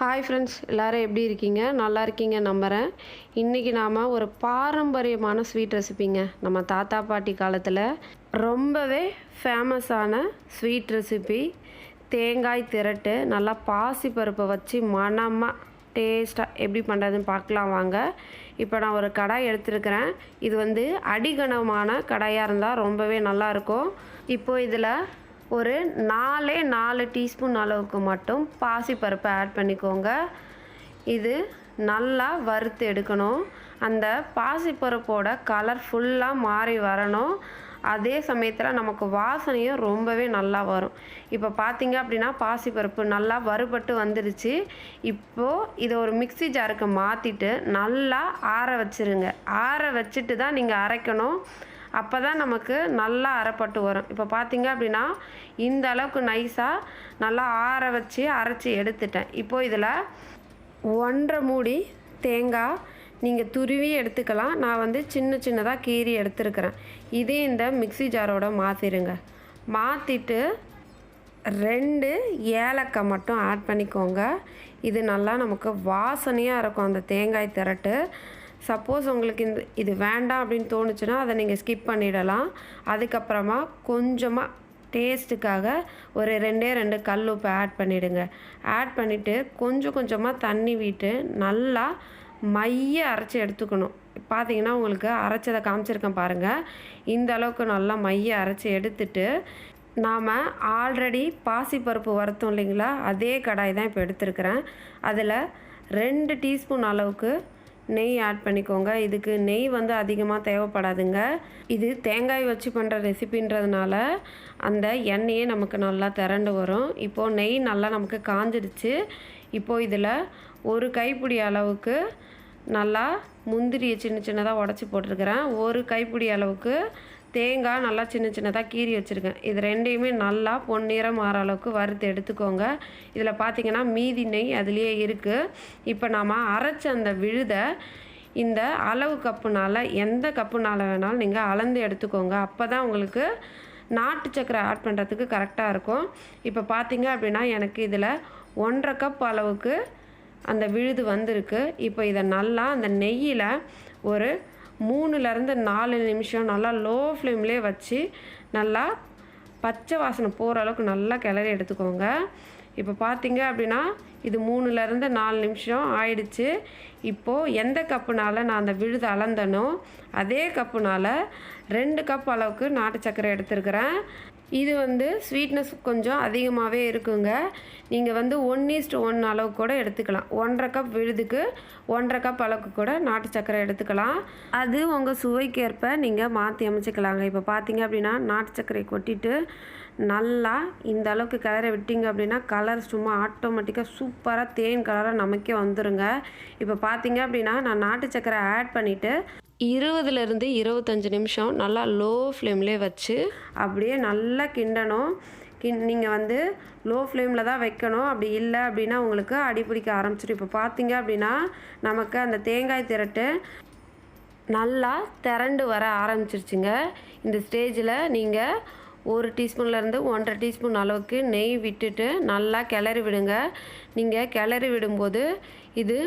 Hi friends எல்லோரும் எப்படி இருக்கீங்க? நல்லா இருக்கீங்க நம்புகிறேன் இன்றைக்கி நாம் ஒரு பாரம்பரியமான ஸ்வீட் ரெசிபிங்க நம்ம தாத்தா பாட்டி காலத்தில் ரொம்பவே ஃபேமஸான ஸ்வீட் ரெசிபி தேங்காய் திரட்டு நல்லா பாசி பருப்பை வச்சு மணமாக டேஸ்ட்டாக எப்படி பண்ணுறதுன்னு பார்க்கலாம் வாங்க. இப்போ நான் ஒரு கடாய் எடுத்துருக்கிறேன். இது வந்து அடிகனமான கடாயாக இருந்தால் ரொம்பவே நல்லாயிருக்கும் இப்போது இதில் ஒரு நாலே நாலு டீஸ்பூன் அளவுக்கு மட்டும் பாசிப்பருப்பை ஆட் பண்ணிக்கோங்க. இது நல்லா வறுத்து எடுக்கணும். அந்த பாசிப்பருப்போட கலர் ஃபுல்லாக மாறி வரணும். அதே சமயத்தில் நமக்கு வாசனையும் ரொம்பவே நல்லா வரும். இப்போ பார்த்தீங்க அப்படின்னா பாசிப்பருப்பு நல்லா வறுபட்டு வந்துடுச்சு இப்போது இதை ஒரு மிக்சி ஜாருக்கு மாற்றிட்டு நல்லா ஆற வச்சுருங்க. ஆற வச்சுட்டு தான் நீங்கள் அரைக்கணும். அப்போ தான் நமக்கு நல்லா அரைப்பட்டு வரும். இப்போ பார்த்தீங்க அப்படின்னா இந்த அளவுக்கு நைஸாக நல்லா ஆற வச்சு அரைச்சி எடுத்துட்டேன். இப்போது இதில் ஒன்றரை மூடி தேங்காய் நீங்கள் துருவி எடுத்துக்கலாம். நான் வந்து சின்ன சின்னதாக கீறி எடுத்துருக்கிறேன். இதே இந்த மிக்சி ஜாரோட மாற்றிடுங்க மாற்றிட்டு ரெண்டு ஏலக்காய் மட்டும் ஆட் பண்ணிக்கோங்க. இது நல்லா நமக்கு வாசனையாக இருக்கும் அந்த தேங்காய் திரட்டு. சப்போஸ் உங்களுக்கு இந்த இது வேண்டாம் அப்படின்னு தோணுச்சுன்னா அதை நீங்கள் ஸ்கிப் பண்ணிடலாம். அதுக்கப்புறமா கொஞ்சமாக டேஸ்ட்டுக்காக ஒரு ரெண்டே ரெண்டு கல் உப்பு ஆட் பண்ணிவிடுங்க ஆட் பண்ணிவிட்டு கொஞ்சம் கொஞ்சமாக தண்ணி விட்டு நல்லா மைய அரைச்சி எடுத்துக்கணும். பார்த்தீங்கன்னா உங்களுக்கு அரைச்சதை காமிச்சிருக்கேன் பாருங்கள் இந்த அளவுக்கு நல்லா மைய அரைச்சி எடுத்துட்டு நாம் ஆல்ரெடி பாசிப்பருப்பு வறுத்தோம் இல்லைங்களா? அதே கடாய் தான் இப்போ எடுத்துருக்கிறேன். அதில் ரெண்டு டீஸ்பூன் அளவுக்கு நெய் ஆட் பண்ணிக்கோங்க. இதுக்கு நெய் வந்து அதிகமாக தேவைப்படாதுங்க. இது தேங்காய் வச்சு பண்ணுற ரெசிபின்றதுனால அந்த எண்ணெயே நமக்கு நல்லா திரண்டு வரும். இப்போது நெய் நல்லா நமக்கு காஞ்சிடுச்சு. இப்போது இதில் ஒரு கைப்பிடி அளவுக்கு நல்லா முந்திரியை சின்ன சின்னதாக உடச்சி போட்டிருக்கிறேன். ஒரு கைப்பிடி அளவுக்கு தேங்காய் நல்லா சின்ன சின்னதாக கீறி வச்சுருக்கேன். இது ரெண்டையுமே நல்லா பொன்னிறம் மாற அளவுக்கு வறுத்து எடுத்துக்கோங்க. இதில் பார்த்திங்கன்னா மீதி நெய் அதுலேயே இருக்குது இப்போ நாம் அரைச்ச அந்த விழுதை இந்த அளவு கப்புனால் எந்த கப்புனால் வேணாலும் நீங்கள் அளந்து எடுத்துக்கோங்க. அப்போ தான் உங்களுக்கு நாட்டு சக்கரை ஆட் பண்ணுறதுக்கு கரெக்டாக இருக்கும். இப்போ பார்த்தீங்க அப்படின்னா எனக்கு இதில் ஒன்றரை கப் அளவுக்கு அந்த விழுது வந்திருக்கு. இப்போ இதை நல்லா அந்த நெய்யில் ஒரு மூணுலேருந்து நாலு நிமிஷம் நல்லா லோ ஃப்ளேம்லேயே வச்சு நல்லா பச்சை வாசனை போகிற அளவுக்கு நல்லா கிளறி எடுத்துக்கோங்க. இப்போ பார்த்தீங்க அப்படின்னா இது மூணுலேருந்து நாலு நிமிஷம் ஆயிடுச்சு. இப்போது எந்த கப்புனால் நான் அந்த விழுது அளந்தனோ அதே கப்புனால் ரெண்டு கப் அளவுக்கு நாட்டு சர்க்கரை எடுத்துருக்கிறேன். இது வந்து ஸ்வீட்னஸ் கொஞ்சம் அதிகமாகவே இருக்குங்க. நீங்கள் வந்து ஒன் ஈஸ்ட் ஒன் அளவு கூட எடுத்துக்கலாம். ஒன்றரை கப் விழுதுக்கு ஒன்றரை கப் அளவுக்கு கூட நாட்டு சர்க்கரை எடுத்துக்கலாம். அது உங்கள் சுவைக்கேற்ப நீங்கள் மாற்றி அமைச்சிக்கலாங்க. இப்போ பார்த்தீங்க அப்படின்னா நாட்டு சர்க்கரை கொட்டிட்டு நல்லா இந்த அளவுக்கு கலரை விட்டிங்க அப்படின்னா கலர் சும்மா ஆட்டோமேட்டிக்காக சூப்பராக தேன் கலராக நமக்கே வந்துடுங்க இப்போ பார்த்தீங்க அப்படின்னா நான் நாட்டு சர்க்கரை ஆட் பண்ணிவிட்டு இருபதுலேருந்து இருபத்தஞ்சி நிமிஷம் நல்லா லோ ஃப்ளேம்லேயே வச்சு அப்படியே நல்லா கிண்டணும். கிண் நீங்கள் வந்து லோ ஃப்ளேமில் தான் வைக்கணும். அப்படி இல்லை அப்படின்னா உங்களுக்கு அடிப்பிடிக்க ஆரம்பிச்சிடும். இப்போ பார்த்தீங்க அப்படின்னா நமக்கு அந்த தேங்காய் திரட்டு நல்லா திரண்டு வர ஆரம்பிச்சிருச்சுங்க. இந்த ஸ்டேஜில் நீங்கள் ஒரு டீஸ்பூன்லேருந்து ஒன்றரை டீஸ்பூன் அளவுக்கு நெய் விட்டுட்டு நல்லா கிளறி விடுங்க. நீங்கள் கிளறி விடும்போது இது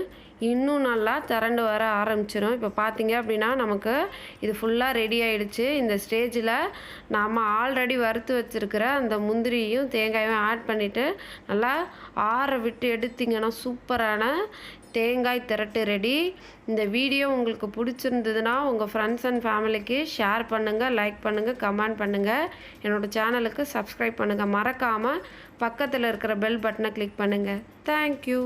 இன்னும் நல்லா திரண்டு வர ஆரம்பிச்சிடும் இப்போ பார்த்தீங்க அப்படின்னா நமக்கு இது ஃபுல்லாக ரெடி ஆகிடுச்சு இந்த ஸ்டேஜில் நாம் ஆல்ரெடி வறுத்து வச்சுருக்கிற அந்த முந்திரியும் தேங்காயும் ஆட் பண்ணிவிட்டு நல்லா ஆற விட்டு எடுத்திங்கன்னா சூப்பரான தேங்காய் திரட்டு ரெடி இந்த வீடியோ உங்களுக்கு பிடிச்சிருந்ததுன்னா உங்கள் ஃப்ரெண்ட்ஸ் அண்ட் ஃபேமிலிக்கு ஷேர் பண்ணுங்கள் லைக் பண்ணுங்கள் கமெண்ட் பண்ணுங்கள் என்னோடய சேனலுக்கு சப்ஸ்கிரைப் பண்ணுங்கள் மறக்காமல் பக்கத்தில் இருக்கிற பெல் பட்டனை கிளிக் பண்ணுங்கள் தேங்க்யூ